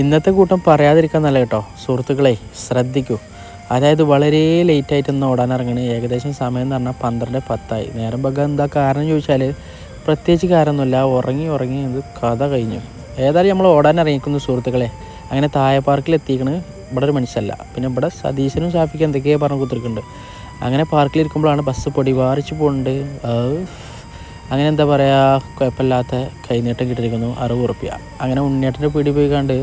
ഇന്നത്തെ കൂട്ടം പറയാതിരിക്കാൻ നല്ല കേട്ടോ. സുഹൃത്തുക്കളെ ശ്രദ്ധിക്കൂ. അതായത് വളരെ ലേറ്റായിട്ട് ഇന്ന് ഓടാൻ ഇറങ്ങണേ. ഏകദേശം സമയം എന്ന് പറഞ്ഞാൽ പന്ത്രണ്ട് പത്തായി. നേരം പകം എന്താ കാരണം ചോദിച്ചാൽ പ്രത്യേകിച്ച് കാരണമൊന്നുമില്ല ഉറങ്ങി ഉറങ്ങി ഇത് കഥ കഴിഞ്ഞു. ഏതായാലും നമ്മൾ ഓടാൻ ഇറങ്ങിക്കുന്നു സുഹൃത്തുക്കളെ. അങ്ങനെ തായ പാർക്കിൽ എത്തിക്കണ് ഇവിടെ ഒരു മനുഷ്യല്ല പിന്നെ ഇവിടെ സതീശനും ഷാഫിക്ക് എന്തൊക്കെയാണ് പറഞ്ഞു കുത്തിരിക്കുന്നുണ്ട് അങ്ങനെ പാർക്കിലിരിക്കുമ്പോഴാണ് ബസ് പൊടി വാറിച്ച് പോകുന്നുണ്ട് അങ്ങനെ എന്താ പറയുക കുഴപ്പമില്ലാത്ത കൈനീട്ടം കിട്ടിയിരിക്കുന്നു. അറുപത് ഉറുപ്പ്യ. അങ്ങനെ ഉണ്ണിയേട്ടന്റെ പീടി പോയി കണ്ട്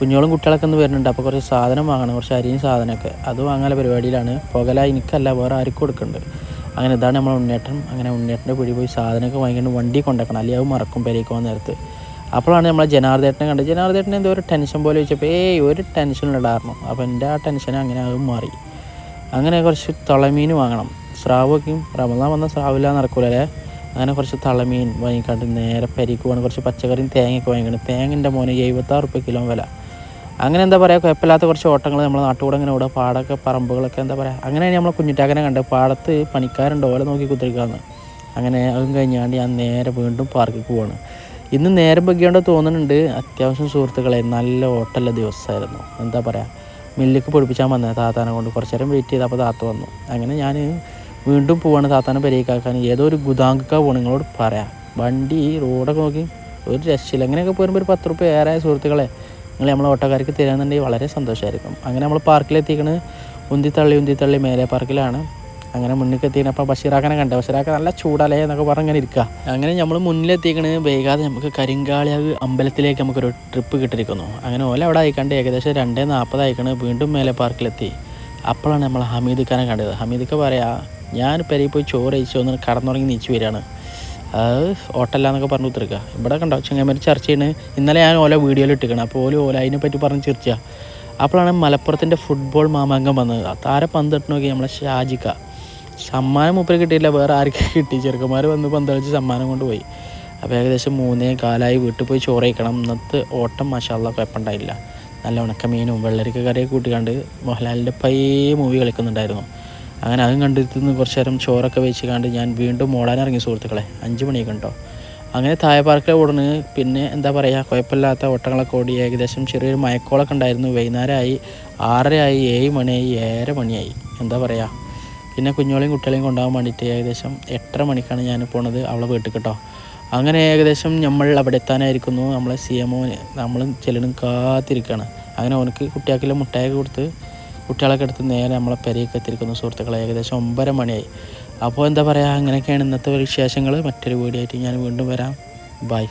കുഞ്ഞോളും കുട്ടികളൊക്കെ ഒന്ന് വരുന്നുണ്ട്. അപ്പോൾ കുറച്ച് സാധനം വാങ്ങണം. കുറച്ച് അരിയും സാധനമൊക്കെ. അത് വാങ്ങാനുള്ള പരിപാടിയിലാണ്. പുകല എനിക്കല്ല. വേറെ ആർക്കും കൊടുക്കുന്നുണ്ട് അങ്ങനെ ഇതാണ് നമ്മൾ ഉണ്ണേട്ടൻ അങ്ങനെ ഉണ്ണേട്ടന്റെ പിടി പോയി സാധനമൊക്കെ വാങ്ങിക്കൊണ്ട് വണ്ടി കൊണ്ടേക്കണം. അല്ലെങ്കിൽ അത് മറക്കും പെരേക്ക് പോകുന്ന നേരത്ത്. അപ്പോഴാണ് നമ്മളെ ജനാർദ്ദേട്ടനെ കണ്ടത്. ജനാർദ്ദേട്ടനെ എന്തോ ഒരു ടെൻഷൻ പോലെ വെച്ചപ്പോൾ ഏയ് ഒരു ടെൻഷനും ഇടായിരുന്നു അപ്പോൾ എന്റെ ആ ടെൻഷൻ അങ്ങനെ അത് മാറി. അങ്ങനെ കുറച്ച് തളമീൻ വാങ്ങണം. സ്രാവൊക്കെയും റമദാൻ വന്ന സ്രാവില്ല നടക്കൂലേ അങ്ങനെ കുറച്ച് തളമീൻ വാങ്ങിക്കാണ്ട് നേരെ പരിക്ക് പോകണം കുറച്ച് പച്ചക്കറിയും തേങ്ങയൊക്കെ വാങ്ങിക്കണം. തേങ്ങന്റെ മോനെ എഴുപത്താറ് റുപ്യ കിലോ വില. അങ്ങനെ എന്താ പറയുക കുഴപ്പമില്ലാത്ത കുറച്ച് ഓട്ടങ്ങൾ നമ്മൾ നാട്ടുകൂടെ ഇങ്ങനെ ഇവിടെ പാടൊക്കെ പറമ്പുകളൊക്കെ എന്താ പറയുക അങ്ങനെയാണ് നമ്മൾ കുഞ്ഞിറ്റാക്കനെ കണ്ടത് പാടത്ത് പണിക്കാരുണ്ട് ഓല നോക്കി കുത്തിരിക്കാന്ന്. അങ്ങനെ അതും കഴിഞ്ഞാണ്ട് ഞാൻ നേരെ വീണ്ടും പാർക്കിൽ പോവാണ്. ഇന്ന് നേരം വെക്കേണ്ടത് തോന്നുന്നുണ്ട് അത്യാവശ്യം സുഹൃത്തുക്കളെ നല്ല ഓട്ടമുള്ള ദിവസമായിരുന്നു. എന്താ പറയുക മില്ലിക്ക് പൊടിപ്പിച്ചാൽ വന്നത് താത്താനെ കൊണ്ട്. കുറച്ച് നേരം വെയിറ്റ് ചെയ്ത് അപ്പോൾ താത്ത വന്നു. അങ്ങനെ ഞാൻ വീണ്ടും പോവാണ് താത്താനെ പരിയേക്കാക്കാൻ ഏതോ ഒരു ഗുദാങ്ക പോകണം നിങ്ങളോട് പറയാം. വണ്ടി റോഡൊക്കെ നോക്കി ഒരു രക്ഷയില്ല. അങ്ങനെയൊക്കെ പോരുമ്പോൾ ഒരു പത്ത് റുപ്യ ഏറെ സുഹൃത്തുക്കളെ നിങ്ങൾ നമ്മളെ ഓട്ടോക്കാർക്ക് തരാമെന്നുണ്ടെങ്കിൽ വളരെ സന്തോഷമായിരിക്കും. അങ്ങനെ നമ്മൾ പാർക്കിലെത്തിക്കുന്നത് ഉന്തിത്തള്ളി ഉന്തിത്തള്ളി മേലെ പാർക്കിലാണ്. അങ്ങനെ മുന്നിൽ എത്തിക്കണം അപ്പോൾ ബഷീറാക്കനെ കണ്ട. ബഷീറാക്ക നല്ല ചൂടാലേ എന്നൊക്കെ പറഞ്ഞ് അങ്ങനെ ഇരിക്കുക അങ്ങനെ നമ്മൾ മുന്നിലെത്തിക്കണ്. വൈകാതെ നമുക്ക് കരിങ്കാളിയാവ് അമ്പലത്തിലേക്ക് നമുക്കൊരു ട്രിപ്പ് കിട്ടിയിരിക്കുന്നു. അങ്ങനെ ഓല അവിടെ അയക്കാണ്ട് ഏകദേശം രണ്ടേ നാൽപ്പതായിക്കണ്. വീണ്ടും മേലെ പാർക്കിലെത്തി. അപ്പോഴാണ് നമ്മൾ ഹമീദ് ഖാനെ കണ്ടത്. ഹമീദ് ഖാൻ പറയാ ഞാൻ പെരയിൽ പോയി ചോറ് കഴിച്ചു ഒന്ന് കടന്നുറങ്ങി നീച്ചു വരികയാണ്. അത് ഓട്ടല്ല എന്നൊക്കെ പറഞ്ഞു ഉത്തരക്കുക ഇവിടെ കണ്ടോ ചെങ്ങന്മാർ ചർച്ച ചെയ്യണ്. ഇന്നലെ ഞാൻ ഓല വീഡിയോയിൽ ഇട്ടിക്കണം അപ്പോൾ ഓല ഓല അതിനെ പറ്റി പറഞ്ഞ് ചിർച്ച അപ്പോഴാണ് മലപ്പുറത്തിന്റെ ഫുട്ബോൾ മാമാങ്കം വന്നത്. താര പന്തിട്ട് നോക്കി നമ്മളെ ഷാജിക്ക. സമ്മാനം മൂപ്പര് കിട്ടിയില്ല. വേറെ ആർക്കും കിട്ടി? ചെറുക്കന്മാർ വന്ന് പന്തളിച്ച് സമ്മാനം കൊണ്ട് പോയി അപ്പോൾ ഏകദേശം മൂന്നേ കാലായി വീട്ടിൽ പോയി ചോറ് കഴിക്കണം ഇന്നത്തെ ഓട്ടം മഷാല്ല കുഴപ്പമുണ്ടായില്ല. നല്ല ഉണക്കമീനും വെള്ളരിക്ക കറിയൊക്കെ കൂട്ടിക്കാണ്ട് മോഹൻലാലിന്റെ പയ്യേ മൂവി കളിക്കുന്നുണ്ടായിരുന്നു. അങ്ങനെ അതും കണ്ടിരുന്ന് കുറച്ച് നേരം ചോറൊക്കെ വെച്ച് കണ്ട് ഞാൻ വീണ്ടും ഓടാൻ ഇറങ്ങി സുഹൃത്തുക്കളെ. അഞ്ച് മണിയൊക്കെ ഉണ്ടോ? അങ്ങനെ താഴെ പാർക്കിലെ ഓടണ് പിന്നെ എന്താ പറയുക കുഴപ്പമില്ലാത്ത ഓട്ടങ്ങളൊക്കെ ഓടി ഏകദേശം ചെറിയൊരു മയക്കോളൊക്കെ ഉണ്ടായിരുന്നു. വൈകുന്നേരമായി ആറരയായി ഏഴ് മണിയായി ഏഴര മണിയായി. എന്താ പറയുക പിന്നെ കുഞ്ഞോളെയും കുട്ടികളെയും കൊണ്ടുപോകാൻ വേണ്ടിയിട്ട് ഏകദേശം എട്ടര മണിക്കാണ് ഞാൻ പോണത് അവളെ വീട്ടിൽ കേട്ടോ അങ്ങനെ ഏകദേശം നമ്മൾ അവിടെ എത്താനായിരിക്കുന്നു. നമ്മളെ സി എം ഒ നമ്മൾ ചെല്ലണം കാത്തിരിക്കുകയാണ് അങ്ങനെ അവനക്ക് കുട്ടിയാക്കിലെ മുട്ടായൊക്കെ കൊടുത്ത് കുട്ടികളൊക്കെ എടുത്ത് നേരെ നമ്മളെ പെരയൊക്കെ എത്തിയിരിക്കുന്നു. സുഹൃത്തുക്കളെ ഏകദേശം ഒമ്പര മണിയായി. അപ്പോൾ എന്താ പറയുക അങ്ങനെയൊക്കെയാണ് ഇന്നത്തെ വിശേഷങ്ങൾ. മറ്റൊരു വീഡിയോ ആയിട്ട് ഞാൻ വീണ്ടും വരാം. ബൈ